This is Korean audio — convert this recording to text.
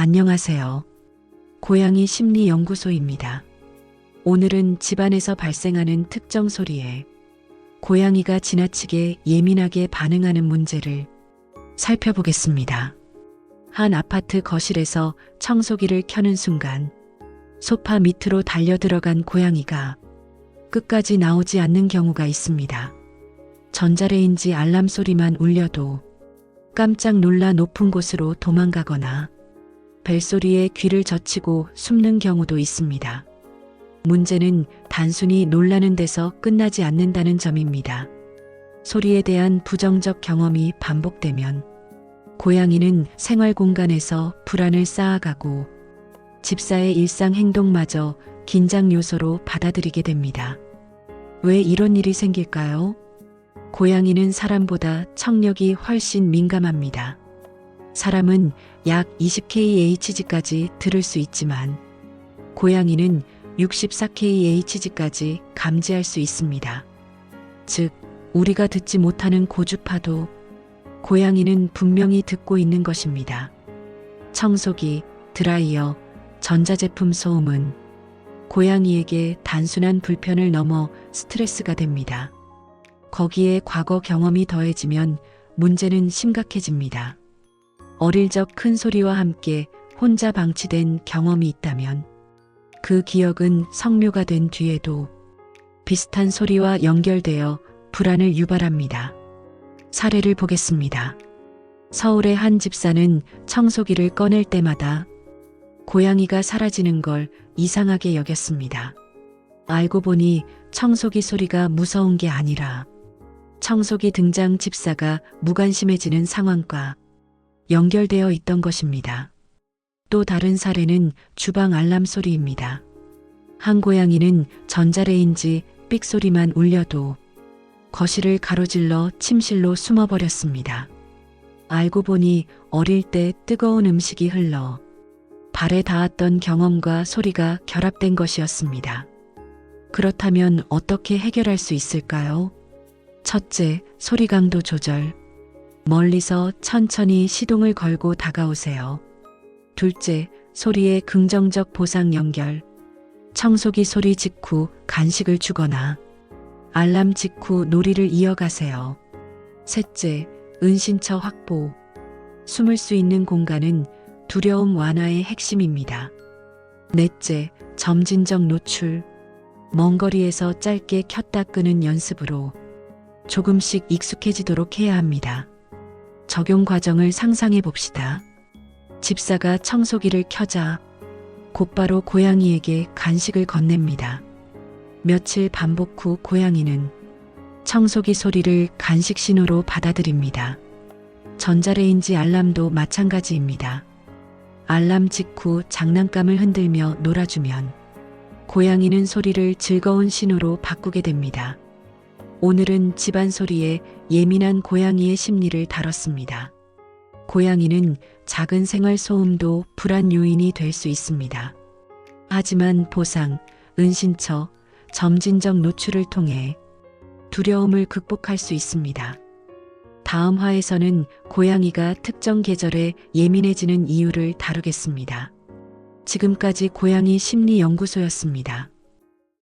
안녕하세요. 고양이 심리연구소입니다. 오늘은 집안에서 발생하는 특정 소리에 고양이가 지나치게 예민하게 반응하는 문제를 살펴보겠습니다. 한 아파트 거실에서 청소기를 켜는 순간 소파 밑으로 달려 들어간 고양이가 끝까지 나오지 않는 경우가 있습니다. 전자레인지 알람 소리만 울려도 깜짝 놀라 높은 곳으로 도망가거나 벨소리에 귀를 젖히고 숨는 경우도 있습니다. 문제는 단순히 놀라는 데서 끝나지 않는다는 점입니다. 소리에 대한 부정적 경험이 반복되면 고양이는 생활 공간에서 불안을 쌓아가고 집사의 일상 행동마저 긴장 요소로 받아들이게 됩니다. 왜 이런 일이 생길까요? 고양이는 사람보다 청력이 훨씬 민감합니다. 사람은 약 20kHz까지 들을 수 있지만 고양이는 64kHz까지 감지할 수 있습니다. 즉, 우리가 듣지 못하는 고주파도 고양이는 분명히 듣고 있는 것입니다. 청소기, 드라이어, 전자제품 소음은 고양이에게 단순한 불편을 넘어 스트레스가 됩니다. 거기에 과거 경험이 더해지면 문제는 심각해집니다. 어릴 적 큰 소리와 함께 혼자 방치된 경험이 있다면 그 기억은 성묘가 된 뒤에도 비슷한 소리와 연결되어 불안을 유발합니다. 사례를 보겠습니다. 서울의 한 집사는 청소기를 꺼낼 때마다 고양이가 사라지는 걸 이상하게 여겼습니다. 알고 보니 청소기 소리가 무서운 게 아니라 청소기 등장 집사가 무관심해지는 상황과 연결되어 있던 것입니다. 또 다른 사례는 주방 알람 소리입니다. 한 고양이는 전자레인지 삑 소리만 울려도 거실을 가로질러 침실로 숨어버렸습니다. 알고 보니 어릴 때 뜨거운 음식이 흘러 발에 닿았던 경험과 소리가 결합된 것이었습니다. 그렇다면 어떻게 해결할 수 있을까요? 첫째, 소리 강도 조절. 멀리서 천천히 시동을 걸고 다가오세요. 둘째, 소리의 긍정적 보상 연결. 청소기 소리 직후 간식을 주거나 알람 직후 놀이를 이어가세요. 셋째, 은신처 확보. 숨을 수 있는 공간은 두려움 완화의 핵심입니다. 넷째, 점진적 노출. 먼 거리에서 짧게 켰다 끄는 연습으로 조금씩 익숙해지도록 해야 합니다. 적용 과정을 상상해 봅시다. 집사가 청소기를 켜자 곧바로 고양이에게 간식을 건넵니다. 며칠 반복 후 고양이는 청소기 소리를 간식 신호로 받아들입니다. 전자레인지 알람도 마찬가지입니다. 알람 직후 장난감을 흔들며 놀아주면 고양이는 소리를 즐거운 신호로 바꾸게 됩니다. 오늘은 집안 소리에 예민한 고양이의 심리를 다뤘습니다. 고양이는 작은 생활 소음도 불안 요인이 될 수 있습니다. 하지만 보상, 은신처, 점진적 노출을 통해 두려움을 극복할 수 있습니다. 다음 화에서는 고양이가 특정 계절에 예민해지는 이유를 다루겠습니다. 지금까지 고양이 심리연구소였습니다.